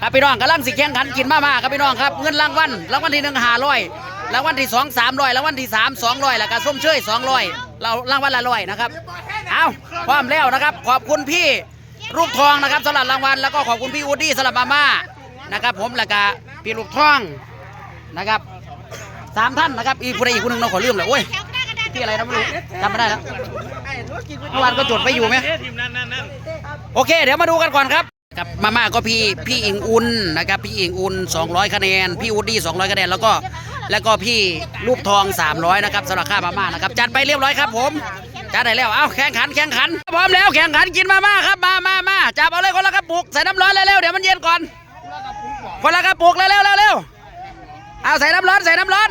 ครับพี่น้องกำลังสิแข่งขันกินมาม่าครับพี่น้องครับเงินรางวัลรางวัลที่หนึ่งห้าร้อยรางวัลที่สองสามร้อยรางวัลที่สามสองร้อยแล้วก็ส้มเชยสองร้อยเรารางวัลละร้อยนะครับเอาพร้อมแล้วนะครับ ขอบคุณพี่รูปทองนะครับสำหรับรางวัลแล้วก็ขอบคุณพี่อูดดี้สำหรับมาม่านะครับ ผมแล้วก็พี่ลูกทองนะครับสามท่านนะครับอีกคนใดอีกคนหนึ่งเราขอลืมเลยโอ้ยพี่อะไรนะไม่รู้จำไม่ได้แล้วเมื่อวานก็จดไปอยู่ไหมโอเค เดี๋ยวมาดูกันก่อนครับ กับมาม่าก็พี่พี่อิงอุ่นนะครับพี่อิงอุ่น 200 คะแนน พี่อูดดี้200 คะแนนแล้วก็แล้วก็พี่รูปทอง 300 นะครับสำหรับค่ามาม่านะครับจัดไปเรียบร้อยครับผมจัดได้แล้วเอาแข่งขันแข่งขันพร้อมแล้วแข่งขันกินมาม่าครับมามามาจับเอาเลยคนละกระปุกใส่น้ำร้อนเร็วๆเดี๋ยวมันเย็นก่อนคนละกระปุกเร็วๆเร็วๆเอาใส่น้ำร้อนใส่น้ำร้อน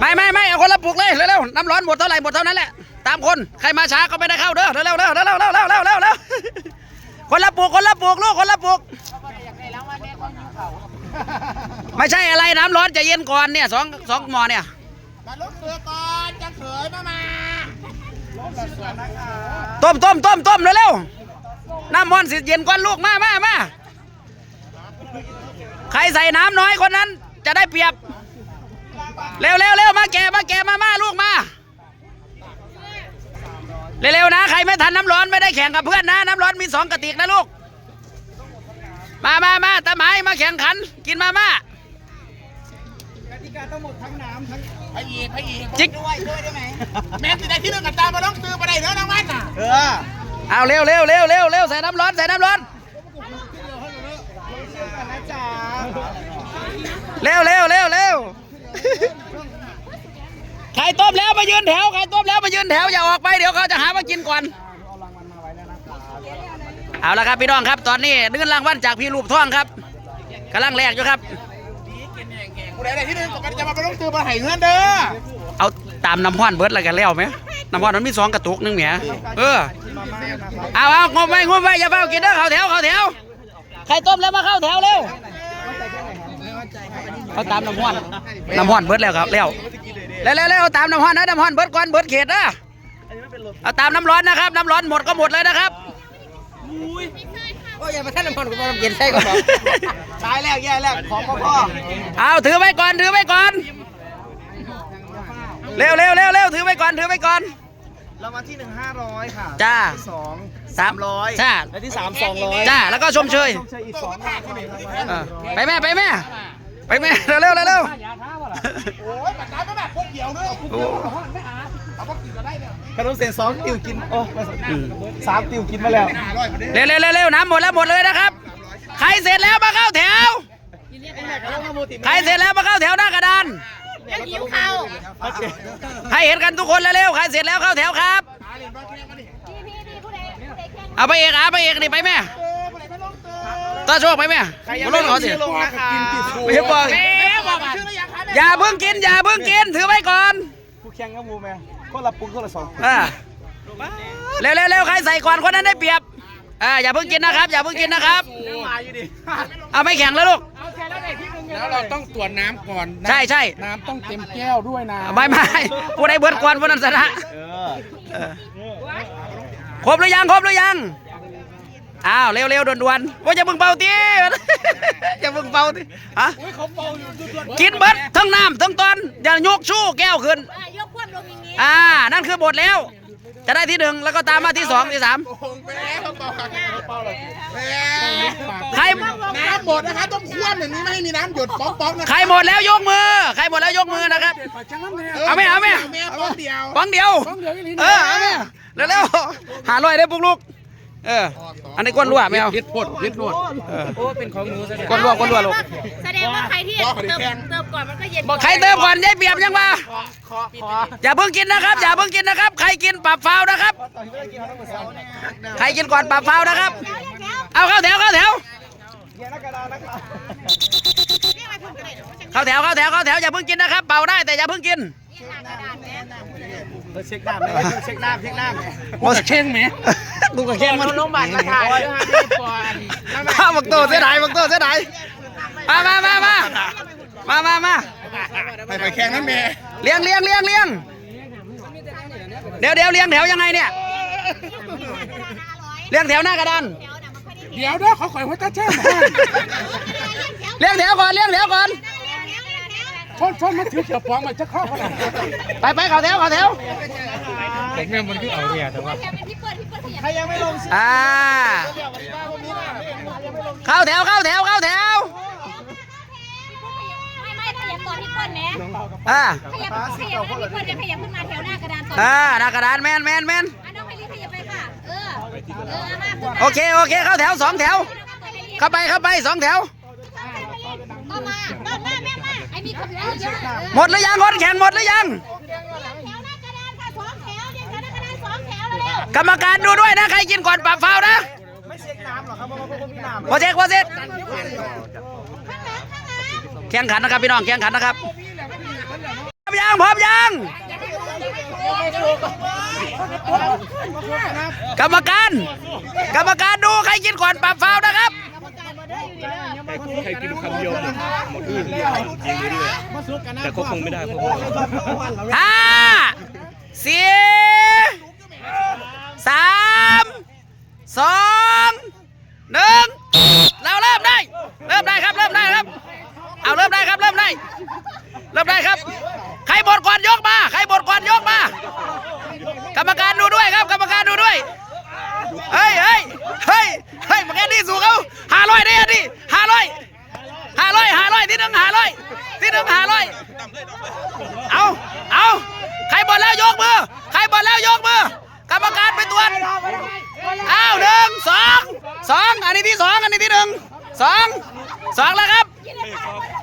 ไม่ไม่ไม่เอาคนละปุกเลยเร็วๆน้ำร้อนหมดเท่าไหร่หมดเท่านั้นแหละ ตามคน ใครมาช้าก็ไม่ได้เข้าเด้อเร็วๆเร็วๆเร็วๆเร็วๆเร็วๆเร็วๆเร็วๆเร็วๆคนละปุกคนละปุกลูกคนละปุกไม่ใช่อะไรน้ำร้อนจะเย็นก่อนเนี่ยสองสองหมอเนี่ยมาลุกเสือก่อนจะเขยมามาต้มต้มต้มต้มเร็วๆน้ำมันสิเย็นก่อนลูกมามามาใครใส่น้ำน้อยคนนั้นจะได้เปรียบ เร็วเร็วเร็วมาแกะมาแกะมามาลูกมา เร็วๆนะ ใครไม่ทันน้ำร้อนไม่ได้แข่งกับเพื่อนนะ น้ำร้อนมีสองกระติกนะลูก มามามาตาหมายมาแข่งขัน กินมาม่าพระอีกพระอีกจิกด้วยด้วยได้ไหมแม่ติดได้ที่หนึ่งกับตามมาล้องซื้อไปได้เถอะรางวัลน่ะเออเอาเร็วเร็วเร็วเร็วเร็วใส่น้ำร้อนใส่น้ำร้อนนะจ๊ะเร็วเร็วเร็วเร็วไข่ต้มแล้วมายืนแถวไข่ต้มแล้วมายืนแถวอย่าออกไปเดี๋ยวเขาจะหามากินก่อน เอาละครับพี่น้องครับ ตอนนี้เงินรางวัลจากพี่รูปท่องครับกำลังแลกอยู่ครับกูได้ได้ที่หนึ่งก็จะมาล้องซื้อมาให้เงินเด้อ เอาตามน้ำห้อนเบิร์ดอะไรกันแล้วไหมน้ำห้อนมันมีสองกระตุกหนึงแหมเออ เอาเอางบไว้งบไว้อย่าเฝ้ากินเด้อเขาแถวเขาแถวไข่ต้มแล้วมาเข้าแถวเร็วเอาตามน้ำห้อนน้ำห้อนเบิร์ดแล้วครับแล้ว เร็วเร็วเร็วเอาตามน้ำห้อนนะน้ำห้อนเบิร์ดก่อนเบิร์ดเขตนะเอาตามน้ำร้อนนะครับ น้ำร้อนหมดก็หมดเลยนะครับโอ้ยอย่ามาท่านน้ำมันกูมาเย็นใช่ก็บอกตายแล้วแย่แล้วของพ่อเอาถือไว้ก่อนถือไว้ก่อนเร็วเร็วเร็วเร็วถือไว้ก่อนถือไว้ก่อนรางวัลที่หนึ่งห้าร้อยค่ะจ้าสองสามร้อยจ้าและที่สามสองร้อยจ้าแล้วก็ชมเชยเชยอีกสองเออไปแม่ไปแม่ ไปแม่เร็วเร็วเร็วเร็วโอ้ยปัดน้ำไม่แบบพวกเดียวเด้อโอ้เอาพวกกินก็ได้เนี่ยขนมเส้นสองติวกิน โอ้สามติวกินมาแล้วเร็วเร็วเร็วเร็วน้ำหมดแล้วหมดเลยนะครับ ใครเสร็จแล้วมาเข้าแถว ใครเสร็จแล้วมาเข้าแถวหน้ากระดานหิวข้าวให้เห็นกันทุกคนเร็วๆ ใครเสร็จแล้วเข้าแถวครับพี่พี่พี่ผู้ใดผู้ใดแข่งเอาไปเอกอาไปเอกนี่ไปแม่ ตาโชคไปแม่มาลงเขาสิลงนะคะไม่ใช่บอกอย่าเพิ่งกินอย่าเพิ่งกินถือไว้ก่อนผู้แข่งกับมูแม่คนละปุ้งคนละสองอ่าเร็วเร็วเร็วใครใส่ก่อนคนนั้นได้เปรียบอ่าอย่าเพิ่งกินนะครับ อย่าเพิ่งกินนะครับมาอยู่ดิเอาไม่แข่งแล้วลูกแล้วเราต้องตรวจน้ำก่อน ใช่ใช่น้ำต้องเต็มแก้วด้วยนะไม่ไม่ผู้ใดเบิดก่อนผู้นั้นชนะเออเออครบหรือยังครบหรือยัง อ้าวเร็วเร็วด่วนด่วนๆว่าจะเพิ่งเป่าตีจะเพิ่งเป่าตีฮะกินเบิดทั้งน้ำทั้งตอนอย่ายกชู้แก้วขึ้นอะยกควบลงอย่างนี้อ่านั่นคือบทแล้ว จะได้ที่หนึ่งแล้วก็ตามมาที่สองที่สามใครน้ำหมดนะคะต้องคว่ำอย่างนี้ไม่ให้มีน้ำหยดป๊อกๆนะใครหมดแล้วยกมือ ใครหมดแล้วยกมือนะครับเอาไหมเอาไหมแม่ป๊อกเดียวฟังเดียวเออเอาไหมเร็วๆหาลอยได้ปุ๊กลูก เออ อันนี้ก้นรั่วไม่เอาลิดพดลิดนวดเออโอ้เป็นของหนูซะก้นรั่วก้นรั่วลูกแสดงว่าใครที่เติมเติมก่อนมันก็เย็นบอกใครเติมก่อนยายเปรียบยังมาคอคออย่าเพิ่งกินนะครับ อย่าเพิ่งกินนะครับ ใครกินปรับฟาวนะครับ ใครกินก่อนปรับฟาวนะครับ เอาเข้าแถวเข้าแถวเข้าแถวเข้าแถวเข้าแถวอย่าเพิ่งกินนะครับ เป่าได้แต่อย่าเพิ่งกินเช็คน้ำเลยเช็คน้ำเช็คน้ำโอ้เข่งไหม ดูกับเข่งมันลงบัตรมาถ่ายก่อนข้าวบักโตเสียดายบักโตเสียดายมามามามามามามาไปไปแข่งนั่นแม่เลี้ยงเลี้ยงเลี้ยงเลี้ยงเดี๋ยวเดี๋ยวเลี้ยงแถวยังไงเนี่ยเลี้ยงแถวหน้ากระดานแถวเดี๋ยวเด้อเขาข่อยหัวตาแช่มาเลี้ยงแถวก่อนเลี้ยงแถวก่อนชนชนมาถือเขียวปองมาจะเข้าเขาได้ไปไปเข้าแถวเข้าแถว แต่แม่มันคือเอาเนี่ยแต่ว่าใครยังไม่ลงอ่าเข้าแถวเข้าแถวเข้าแถว ไม่ไม่ขยับก่อนที่เปิ้ลแหมอ่า ขยับขยับให้พี่เปิ้ลจะขยับขึ้นมาแถวหน้ากระดานก่อนอ่าหน้ากระดานแมนแมนแมนอะน้องไพลินขยับไปค่ะ เออ เออเอามาขึ้นมาโอเคโอเคเข้าแถวสองแถว เข้าไปเข้าไปสองแถว ก็มาก็มาแม่มาไอ้มีคนเยอะเยอะเออหมดหรือยังคนแข่งหมดหรือยังแกรรมการดูด้วยนะใครกินก่อนปรับฟาวล์นะไม่เช็คน้ำหรอครับเพราะว่าพวกผมมีน้ำโปรเจกต์โปรเจกต์ๆข้างหลังข้างหลังแข่งขันนะครับพี่น้องแข่งขันนะครับพร้อมยังพร้อมยังกรรมการกรรมการดูใครกินก่อนปรับฟาวล์นะครับใครกินคำเดียวหมดหมดอื่นยิงเรื่อยแต่ก็คงไม่ได้เพราะว่าห้าสี่ สามสองหนึ่งเราเริ่มได้ เริ่มได้ครับ เริ่มได้ครับ เอาเริ่มได้ครับ เริ่มได้ เริ่มได้ครับ ใครบดก่อนยกมา ใครบดก่อนยกมา กรรมการดูด้วยครับ กรรมการดูด้วย เฮ้ยเฮ้ยเฮ้ยเฮ้ยมาแค่นี้สู่เขาห้าร้อยได้ยังดิห้าร้อยห้าร้อยห้าร้อยที่หนึ่งห้าร้อยที่หนึ่งห้าร้อย เอา เอา ใครบอลแล้วยกมือ ใครบอลแล้วยกมือ กรรมการไปตรวจเอาหนึ่งสองสองอั นนี้ที่สองอันนี้ที่หนึ่งสองสองแล้วครับ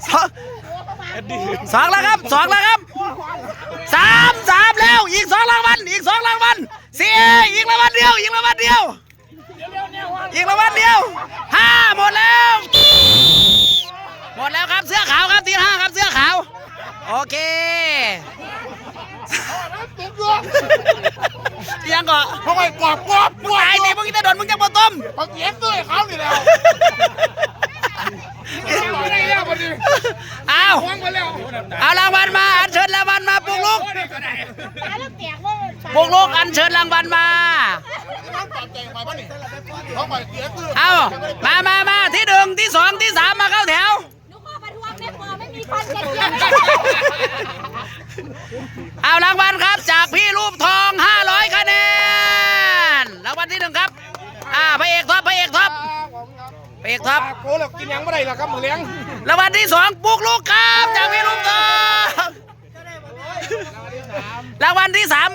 สองสองแล้วครับสองแล้วครับสามสามแล้ว อีกสองรางวัลอีกสองรางวัลสี่อีกรางวัลเดียวอีกรางวัลเดียวอีกรางวัลเดียวห้าหมดแล้ว หมดแล้วครับเสื้อขาวครับทีห้าครับเสื้อขาว โอเคยังก่อนเพราะว่ากรอบกรอบ มึงตายนี่มึงจะโดนมึงจะบ่ต้มปักเย็บด้วยเขานี่แล้วไม่ได้แล้วพอดีเอาวางมาแล้วเอารางวัลมาอัญเชิญรางวัลมาปุกลุกอะแล้วแตกว่าปุกลุกอัญเชิญรางวัลมาเขาไปเสียตื้อเอามามามาที่หนึ่งที่สองที่สามมาเข้าแถวหนูขอประท้วงแม่พอไม่มีคนเจ็บเยอะเอารางวัลครับจากพี่รูปทอง500ค เอกท็อปโอ้แล้วกินยังไม่ได้หรอครับมือเลี้ยงรางวัลที่สองปุกลูกครับจากพี่ลูกทองรางวัลที่สาม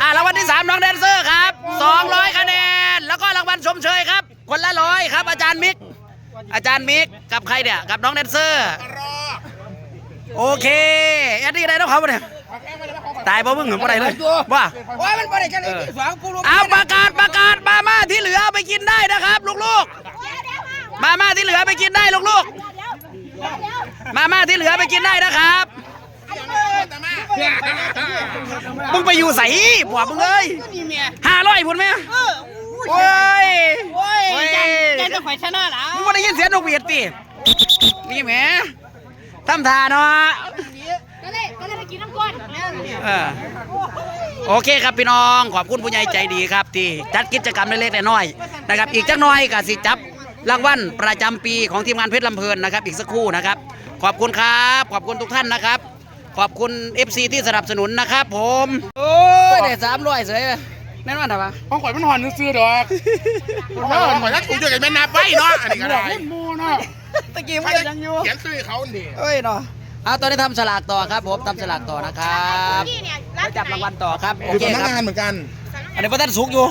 อ่ารางวัลที่สามน้องแดนเซอร์ครับ200คะแนน แล้วก็รางวัลชมเชยครับ คนละร้อยครับ อาจารย์มิก อาจารย์มิกกับใครเนี่ยกับน้องแดนเซอร์ โอเคแอดดี้ได้แล้วเขาปะเนี่ยตายบ่มึงเหรอบ่ได้เลยว่าโอ้ยมันบริการไอ้ที่สองกูรู้เอาประกาศประกาศมาม่าที่เหลือเอาไปกินได้นะครับ ลูกๆ มาม่าที่เหลือไปกินได้ลูกๆมาม่าที่เหลือไปกินได้นะครับมึงไปอยู่ใส่ผัวมึงเอ้ยห้าร้อยพุ่นไหมโอ้ยโอ้ยโอ้ยยันจะข่อยชนะล่ะมึงไม่ได้ยินเสียงนกหวีดตินี่แหมทำทาเนาะก็เลยก็เลยไปกินน้ำก้อนเออโอเคครับพี่น้อง ขอบคุณผู้ใหญ่ใจดีครับ ที่จัดกิจกรรมเล็กๆน้อยๆนะครับ อีกจักหน้อยก็สิจับ รางวัลประจำปีของทีมงานเพชรลำเพลินนะครับ อีกสักครู่นะครับ ขอบคุณครับ ขอบคุณทุกท่านนะครับ ขอบคุณ FC ที่สนับสนุนนะครับ ผมโอ้ยได้สามร้อยเสยแน่นอนเหรอวะของข่อยมันหอนซื้อดอกเออข่อยถ้าถูกด้วยกันแม่นาไปเนาะอันนี้ก็ได้มูเนาะตะกี้มันยังอยู่เขียนซื้อเขาดิเอ้ยเนาะเอาตอนนี้ทำสลากต่อครับผมทำสลากต่อนะครับพี่เนี่ยแล้วจับรางวัลต่อครับโออยู่เคสำนักครับงานเหมือนกัน อันนี้พระท่านสุกอยู่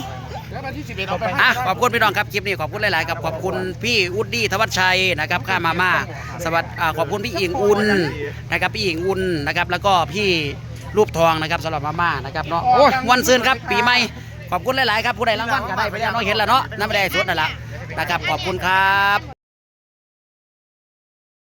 แล้ววันที่สิบเอ็ดเอาไปอะขอบคุณพี่น้องครับคลิปนี้ขอบคุณหลายๆครับขอบคุณพี่อุดดี้ธวัชชัยนะครับค่ามาม่าสวัสดีอ่าขอบคุณพี่อิงอุ่นนะครับพี่อิงอุ่นนะครับแล้วก็พี่รูปทองนะครับสำหรับมาม่านะครับเนาะโอ้ยวันซืนครับปีใหม่ขอบคุณหลายๆครับผู้ใดรางวัลก็ได้ไปแล้วเนาะเห็นแล้วเนาะนั่นไม่ได้สุดนั่นแหละนะครับขอบคุณครับ